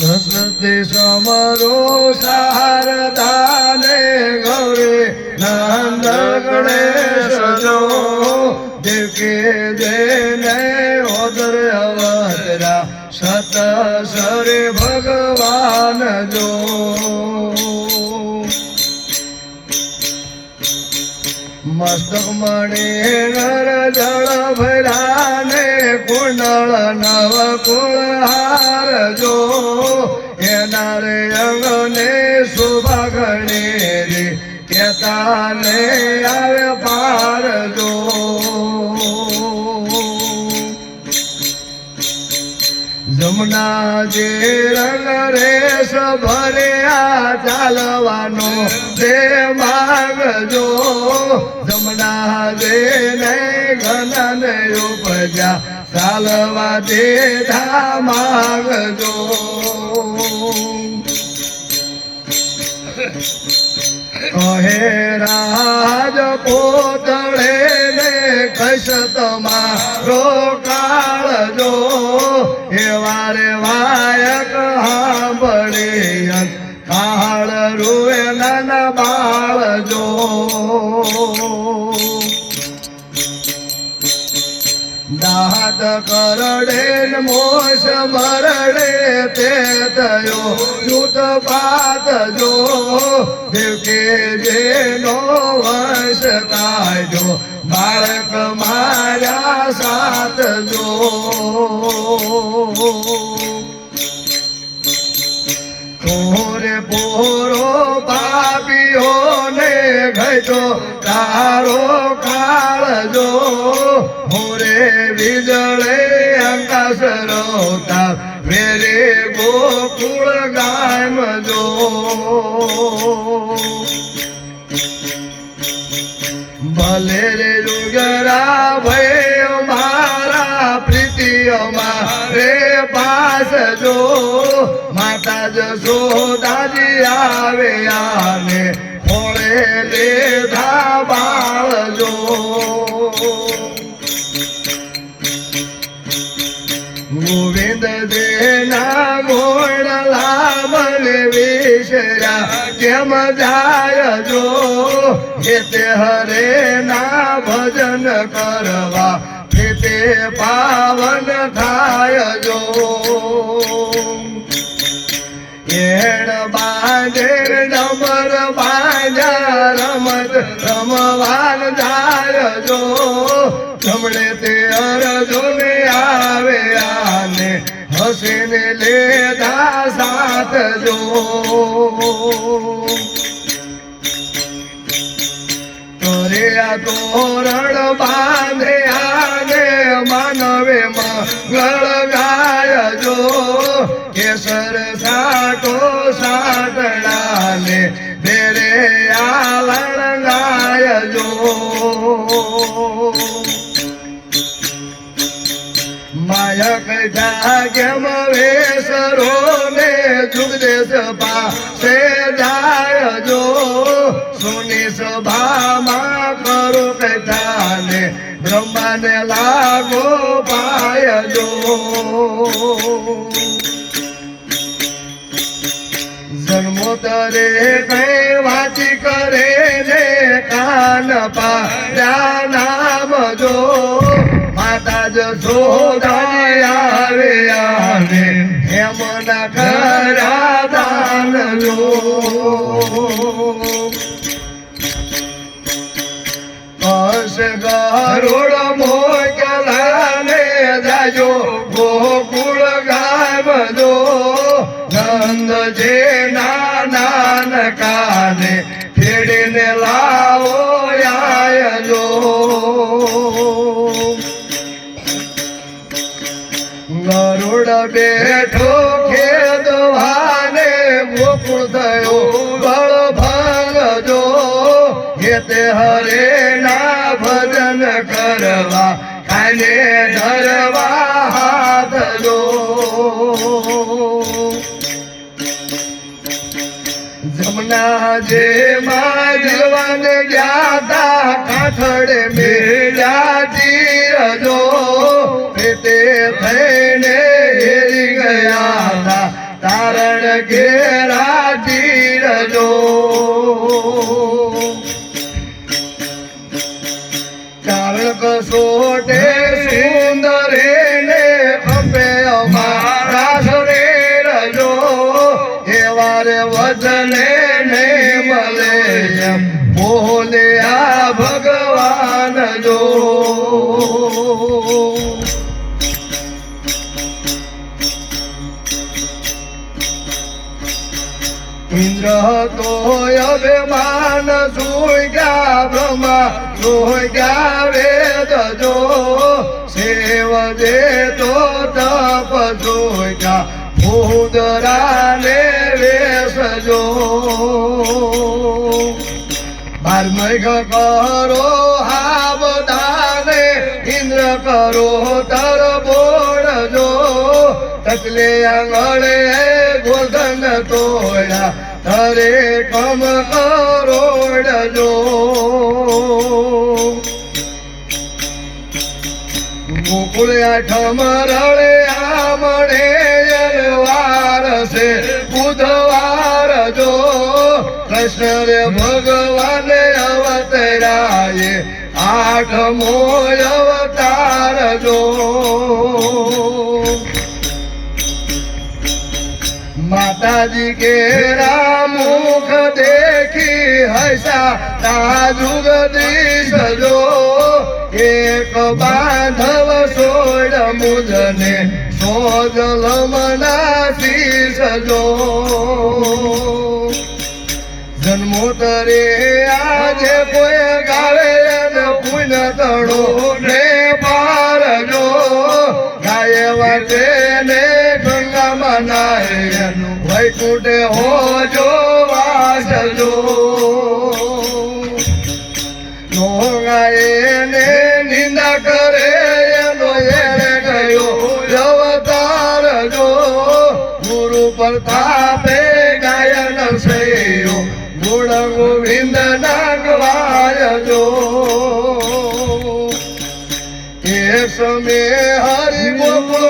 સંસ્કૃતિ સમરો શારદાને ગૌરી નંદ ગણેશ જો દેવકે દેને ઓદર અવતરા સત સરે ભગવાન જો મસ્તક મણે નર જળ ભરાને કુંડળ નવ કુળહાર જો કેતા ને આવે પાર જો જમના જે રંગ રેસ ભર્યા ચાલવાનો તે માગજો જમના જે ને ઘનન ઉપજા ચાલવા દે ધા માગજો કહે, રાજ પોતળે ને કશ તમારો કાળજો એવા રે વાયક હાંભળે કાળ રૂએ નાના બાળજો દાદ કરડે મોશ મરડે તે થયો યુત પાત જો, દેવકે જેનો વંશ કાજો બાળક મારા સાત જો. પોરે પોરો પાપીઓને ઘટો તારો કાળજો મોરે વીજળે આકાશ રોતા, મેરે ગોકુળ ગામજો ભલે રે જુગરા ભય મારા પ્રીતિઓમાં રે પાસ જો. માતા જશોદાજી આવે આને, ફોળે લેધા બાળજો ગોવિંદ દેના ગોળલા મન વિશરા કેમ જાય જો? હેતે હરે ના ભજન કરવા. હેતે પાવન થાય જો. એણ બાંધે લેધા સાથ જો તોરે આ તોરણ બાંધે માયક જાગ્યમ વેસરો ને જુગ દેશ પાસે જાય જો સુની સભામાં કરો કથાને બ્રહ્માને લાગો પાય જો જન્મોતરે કઈ વાંચી કરે ને કાન પાડ્યા માતા જશોદાજી આવે. આવે હેમના ખરા દાન કશ ગરુડ મોકલાને કરવા ખાને ધરવા હાથ લો જમના જે માં જલવાન જ્ઞાતા કાઠડે કારણ કસોટે સુંદર ને સરે રજો. એવારે વજને ને મળે બોલે ભગવાન જો. ઇન્દ્ર તો અભિમાન ગયા બ્રહ્મા સુગ્યા વેદ બારમૈઘ કરો હાવધાને, ઇન્દ્ર કરો તર બોળજો તકલે આંગળે ગોધન તોડા તરે કમ કરોડજો ગોકુળ આઠમ રળે આમણે જલવાર છે બુધવાર જો. કૃષ્ણ રે ભગવાન અવતરાય આઠમો અવતાર જો. માતાજી કે રામુખ દેખી હસા તાજુગ સજો એક બાંધવ સોડ મુજને સોજલ મનાસી સજો જન્મોતરે આજે કોઈ અને પુણ્ય તણો. ને પારનો ગાય વાટે ને ગંગા મનાય. વૈકુંઠે હોજો વાસજો નોંગાએ ને નિંદા કરે એનો એને ગયો. અવતાર જો ગુરુ પ્રતાપે